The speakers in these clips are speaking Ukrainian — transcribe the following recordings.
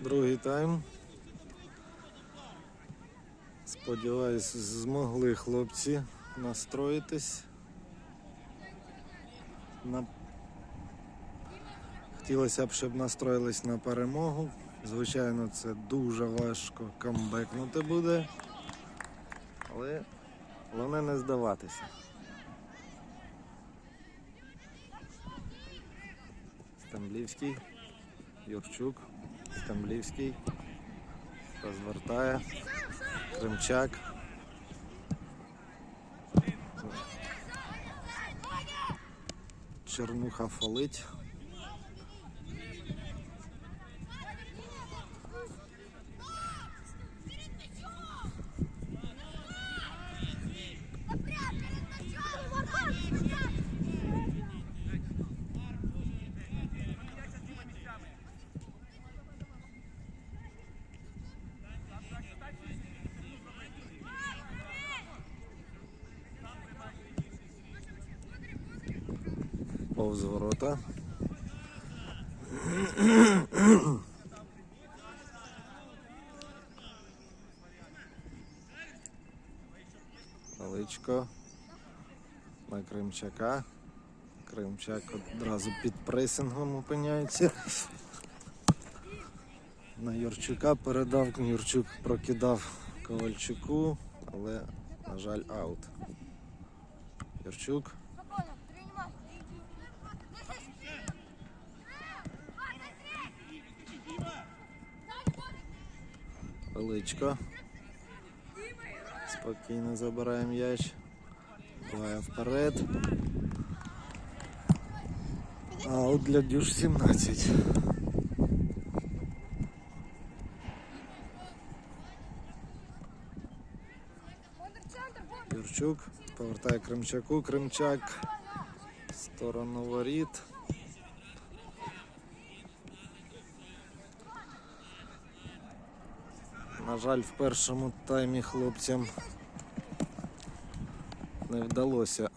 Другий тайм. Сподіваюсь, змогли хлопці настроїтись. На... Хотілося б, щоб настроїлись на перемогу. Звичайно, це дуже важко камбекнути буде. Але головне не здаватися. Стамблівський, Юрчук, Стамблівський, розвертає, Кримчак. Чернуха фолить. Повз ворота. Величко на Кримчака. Кримчак одразу під пресингом опиняється. На Юрчука передав, Юрчук прокидав Ковальчуку, але, на жаль, аут. Юрчук. Величко. Спокійно забирає м'яч. Буває вперед. Аут для дюш 17. Юрчук повертає Кримчаку. Кримчак в сторону воріт. Жаль, в першому таймі хлопцям не вдалося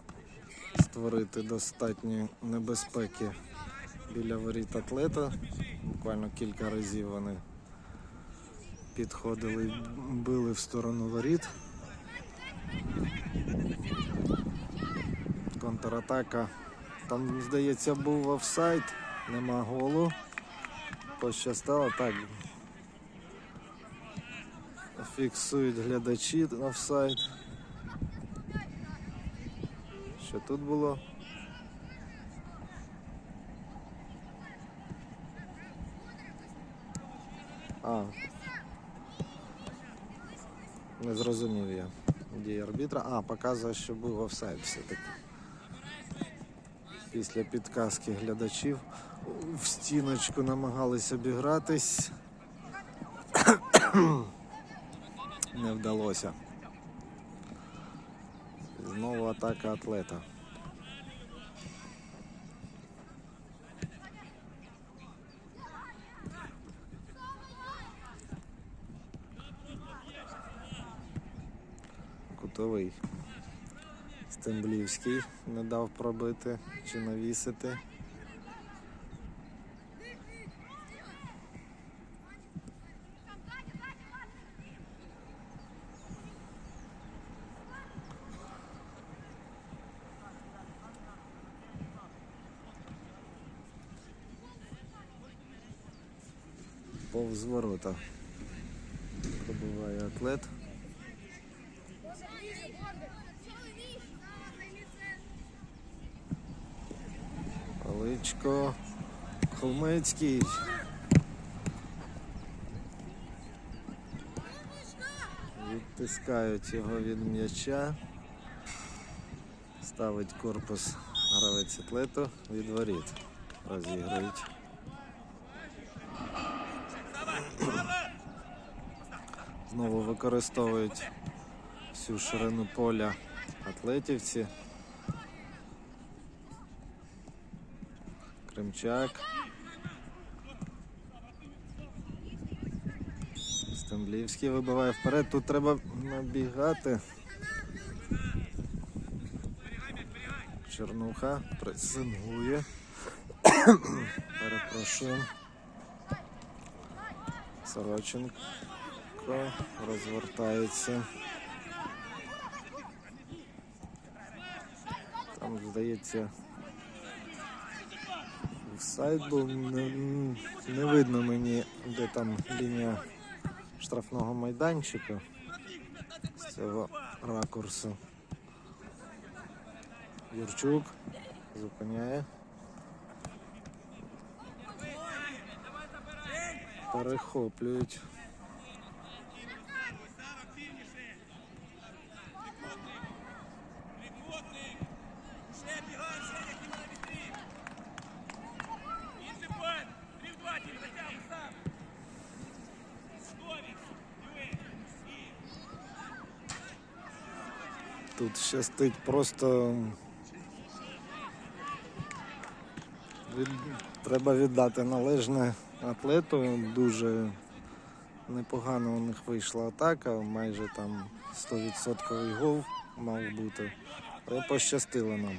створити достатньо небезпеки біля воріт атлета. Буквально кілька разів вони підходили і били в сторону воріт. Контратака. Там, здається, був офсайд, нема голу. Пощастало так. Фіксують глядачі офсайд. Що тут було? А. Не зрозумів я. Дії арбітра. А, показує, що був офсайд все-таки. Після підказки глядачів в стіночку намагалися обігратись. Не вдалося. Знову атака атлета. Кутовий. Стемблівський не дав пробити чи навісити. Повз ворота. Пробиває атлет. Паличко. Холмецький. Відтискають його від м'яча. Ставить корпус гравець атлету від воріт. Розіграють. Знову використовують всю ширину поля атлетівці. Кримчак. Стемблівський вибиває вперед. Тут треба набігати. Чернуха пресингує. Перепрошую. Сороченко розвертається. Там, здається, сайт був не, не видно мені, де там лінія штрафного майданчика з цього ракурсу. Юрчук зупиняє. Перехоплюють. Тут щастить просто. Треба віддати належне атлету. Дуже непогано у них вийшла атака, майже там 100% гол мав бути. Але пощастило нам.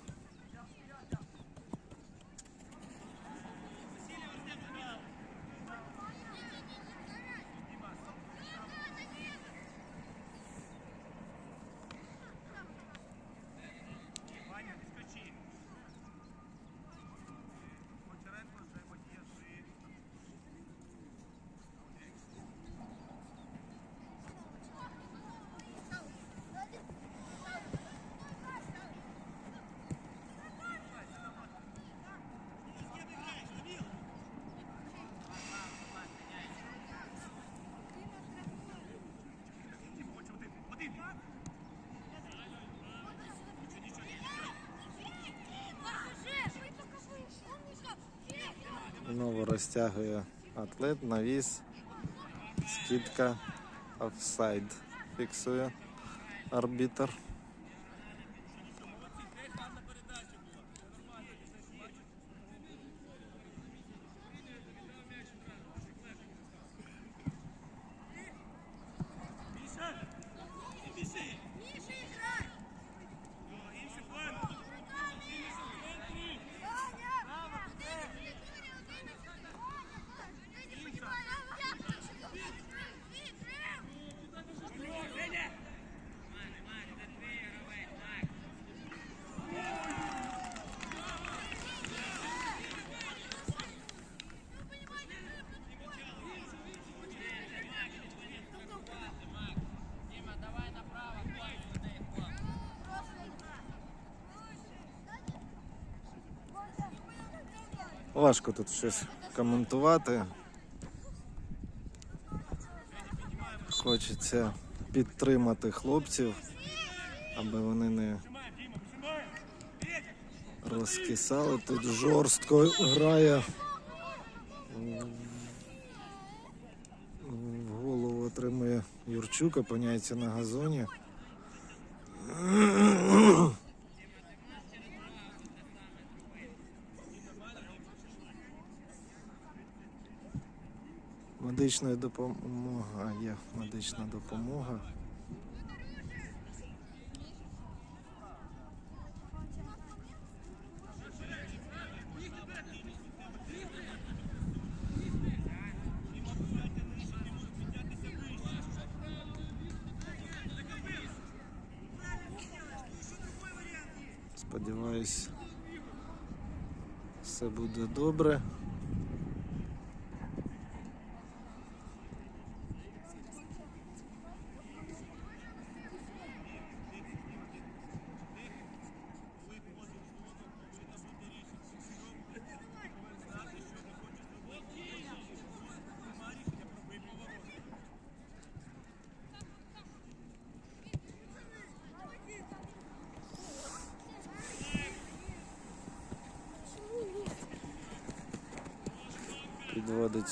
Знову розтягує атлет, навіс, скидка, офсайд. Фіксує арбітр. Важко тут щось коментувати. Хочеться підтримати хлопців, аби вони не розкисали. Тут жорстко грає. В голову отримує Юрчук, опиняється на газоні. Медична допомога, є медична допомога. Сподіваюсь, все буде добре.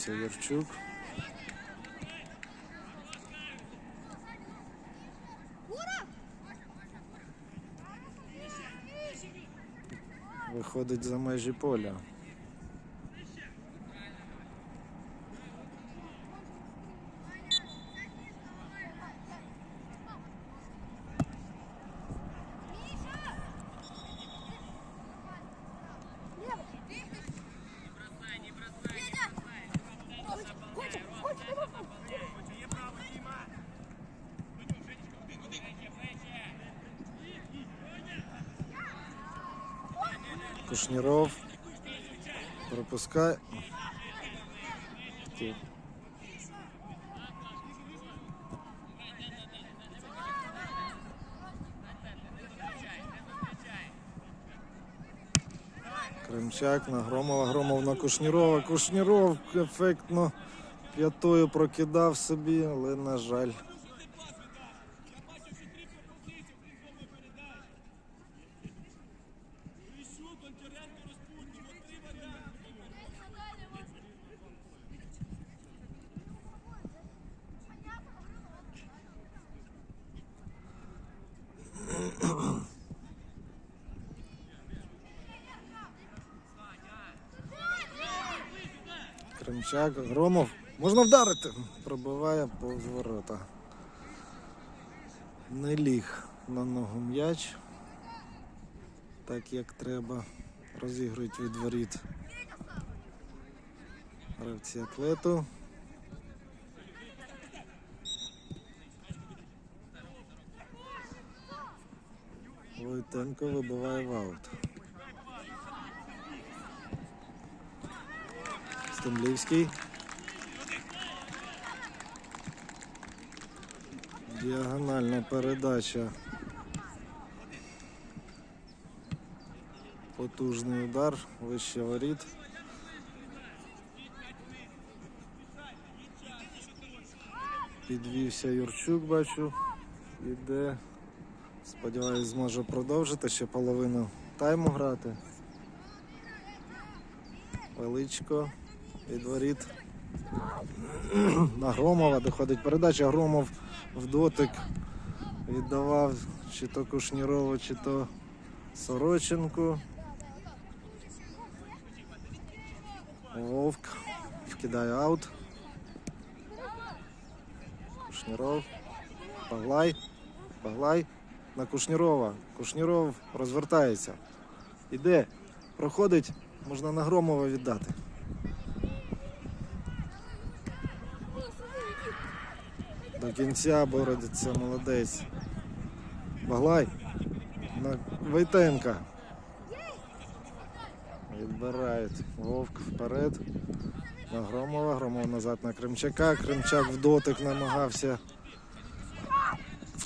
Юрчук. Виходить за межі поля. Кримчак на Громова, Громов на Кушнірова. Кушніров ефектно п'ятою прокидав собі, але на жаль. Кримчак, Громов. Можна вдарити. Пробиває повз ворота. Не ліг на ногу м'яч. Так як треба. Розігрують від воріт. Гравці атлету. Войтенко вибиває в аут. Стемлівський. Діагональна передача. Потужний удар, вище воріт. Підвівся Юрчук, бачу. Іде. Сподіваюсь, зможе продовжити ще половину тайму грати. Величко від воріт. На Громова доходить передача. Громов в дотик віддавав чи то Кушнірову, чи то Сороченку. Вовк вкидає аут. Кушніров. Паглай. Паглай на Кушнірова. Кушніров розвертається. Іде. Проходить. Можна на Громова віддати. До кінця бородиться молодець. Баглай. Войтенка. Відбирають. Вовк вперед. На Громова. Громов назад на Кримчака. Кримчак в дотик намагався.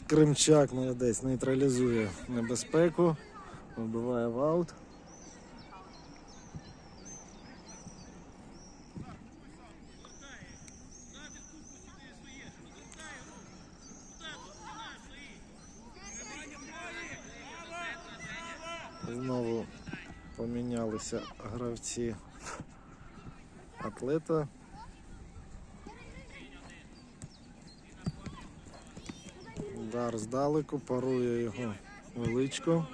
Кримчак молодець нейтралізує небезпеку. Вибиває в аут. Знову помінялися гравці атлета. Удар здалеку, парує його величко.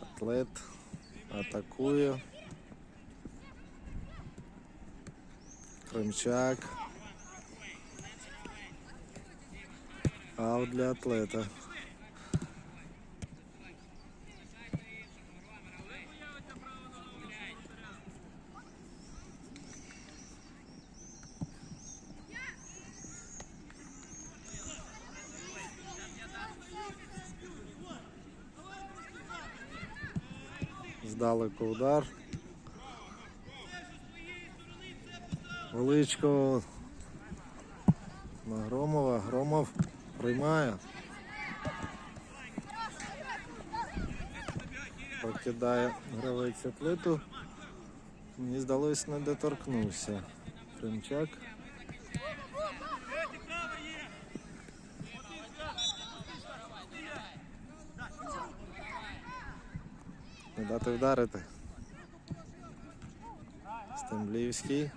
Атлет атакує. Кримчак. Аут для атлета. Здалеку удар. Величко на Громова. Громов приймає. Покидає гравець атлету. Мені здалось, не доторкнувся. Кримчак. Не дати вдарити. Стемблівський.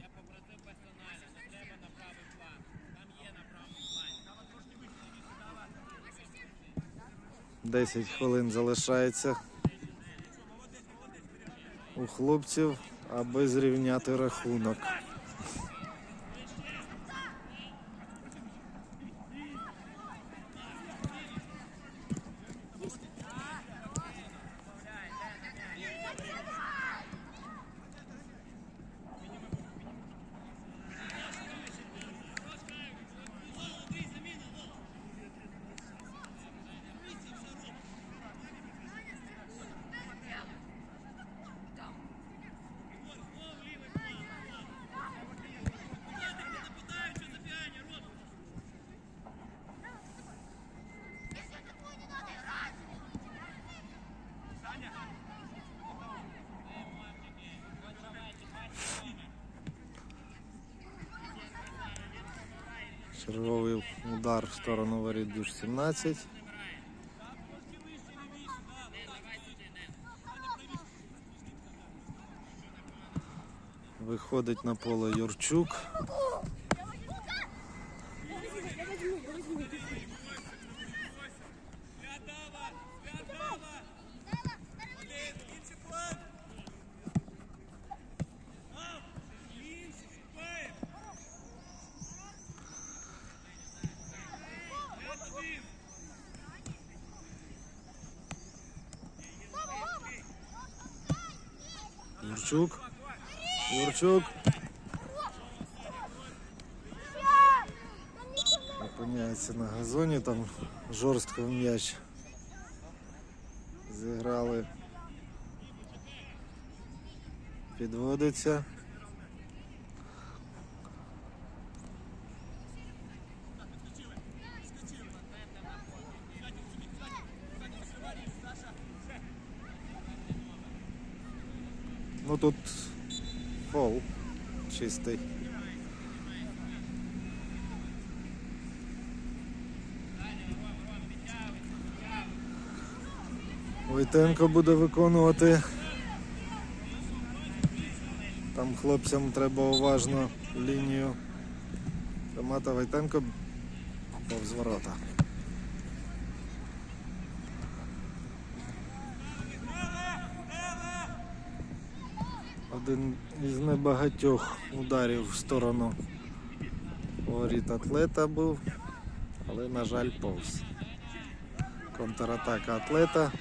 Я попросив персонально, не треба на правий план. Там є на правий план. 10 хвилин залишається у хлопців, аби зрівняти рахунок. Черговий удар в сторону воріт душ 17. Виходить на поле Юрчук. Юрчук. Юрчук. Опиняється на газоні, там жорстко м'яч. Зіграли. Підводиться. Тут фол чистий. Войтенко буде виконувати. Там хлопцям треба уважно лінію тримати Войтенко повз ворота. Один із небагатьох ударів в сторону воріт атлета був, але, на жаль, повз. Контратака атлета.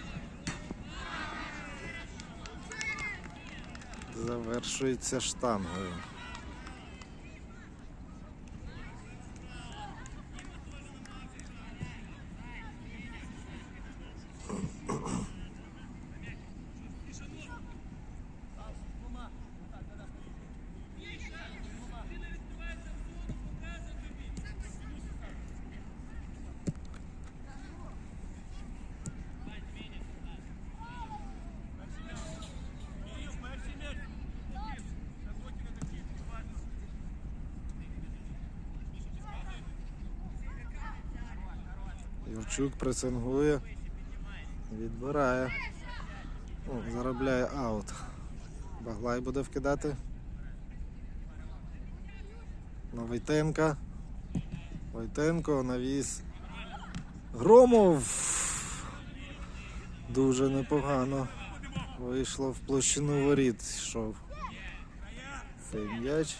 Завершується штангою. Юрчук пресингує, відбирає, ну, заробляє аут. Баглай буде вкидати. На Войтенка. Войтенко навіс. Громов. Дуже непогано. Вийшло в площину воріт. Йшов цей м'яч.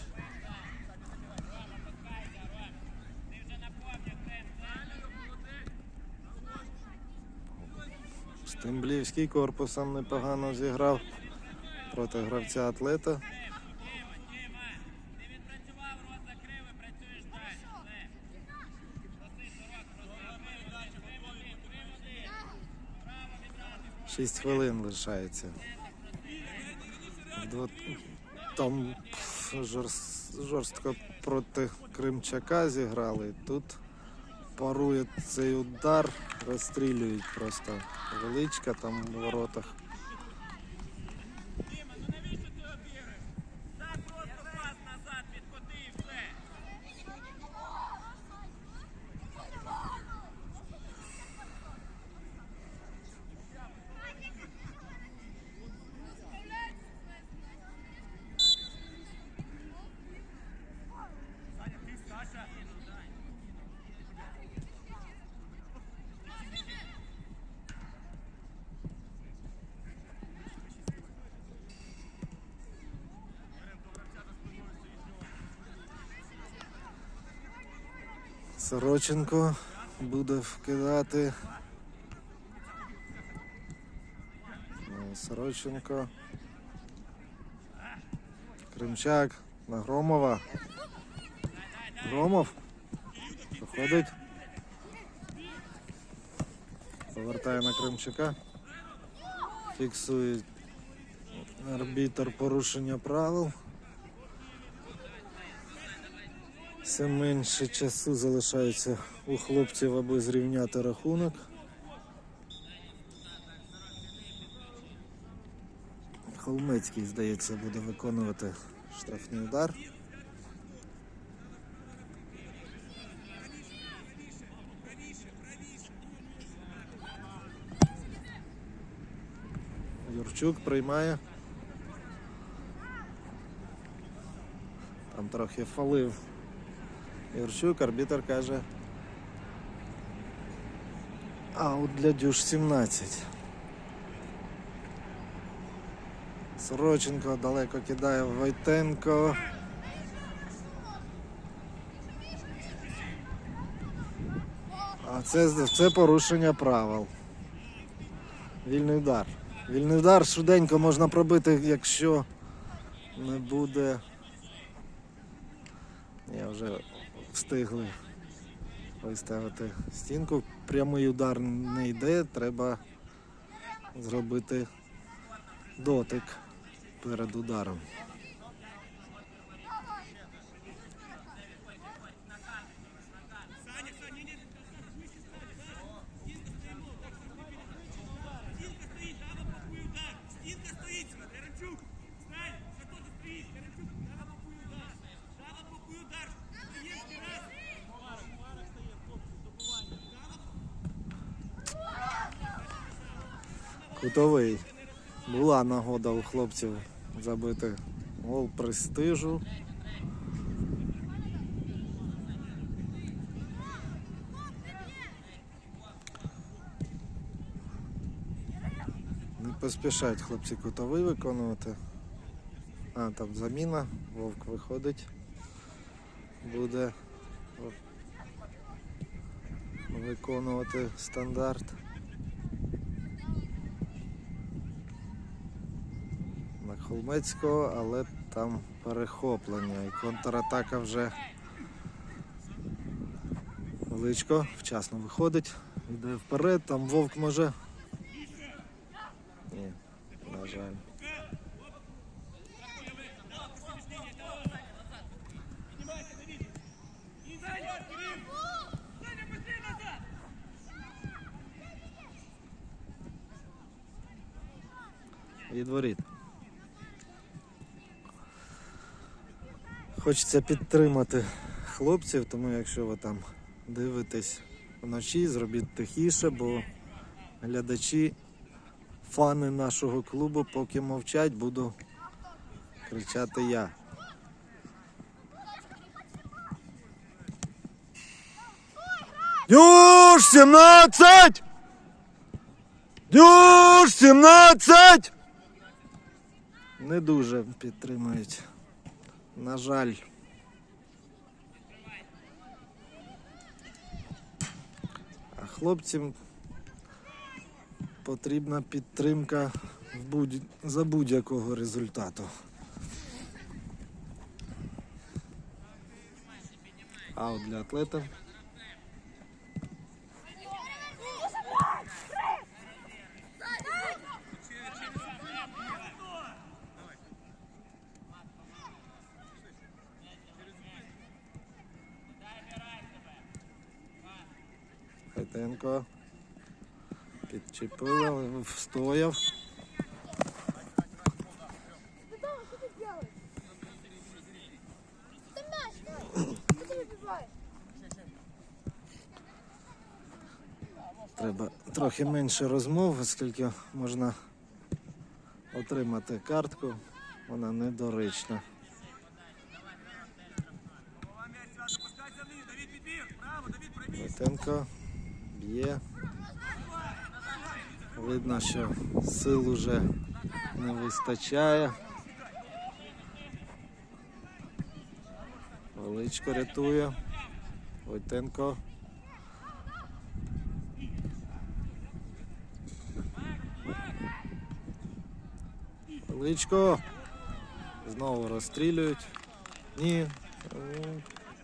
Стемблівський корпусом непогано зіграв проти гравця атлета. Шість хвилин лишається. Там жорстко проти Кримчака зіграли. Тут парує цей удар, розстрілюють просто величка там в воротах. Діма, ну навіщо ти обігаєш? Так просто пас назад відкоти і все. Саня, ти Саша. Сороченко буде вкидати. Ну, Сороченко. Кримчак на Громова. Громов. Проходить. Повертає на Кримчака. Фіксує арбітр порушення правил. Все менше часу залишається у хлопців, аби зрівняти рахунок. Холмецький, здається, буде виконувати штрафний удар. Юрчук приймає. Там трохи фалив Юрчук, арбітер каже. Аут для дюш 17. Сороченко далеко кидає Войтенко. А це, це порушення правил. Вільний удар. Вільний удар швиденько можна пробити, якщо не буде. Ні, вже встигли виставити стінку. Прямий удар не йде, треба зробити дотик перед ударом. Кутовий. Була нагода у хлопців забити гол престижу. Не поспішають хлопці кутовий виконувати. А, там заміна, вовк виходить. Буде виконувати стандарт. Холмецького, але там перехоплення і контратака вже величко вчасно виходить, йде вперед, там вовк може. Ні, на жаль. Від воріт. Хочеться підтримати хлопців, тому якщо ви там дивитесь вночі, зробіть тихіше, бо глядачі, фани нашого клубу, поки мовчать, буду кричати я. Дюш 17! Дюш 17! Не дуже підтримують. На жаль. А хлопцям потрібна підтримка за будь-якого результату. Аут для атлета. Что ты выбиваешь? Треба трохи менше розмов, оскільки можна отримати картку. Вона недоречна. Видно, що сил уже не вистачає. Величко рятує. Войтенко. Величко. Знову розстрілюють. Ні.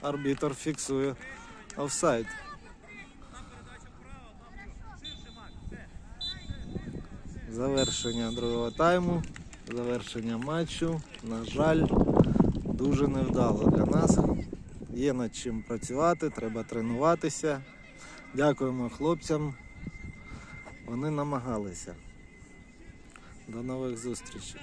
Арбітр фіксує офсайд. Завершення другого тайму, завершення матчу. На жаль, дуже невдало для нас. Є над чим працювати, треба тренуватися. Дякуємо хлопцям. Вони намагалися. До нових зустрічей.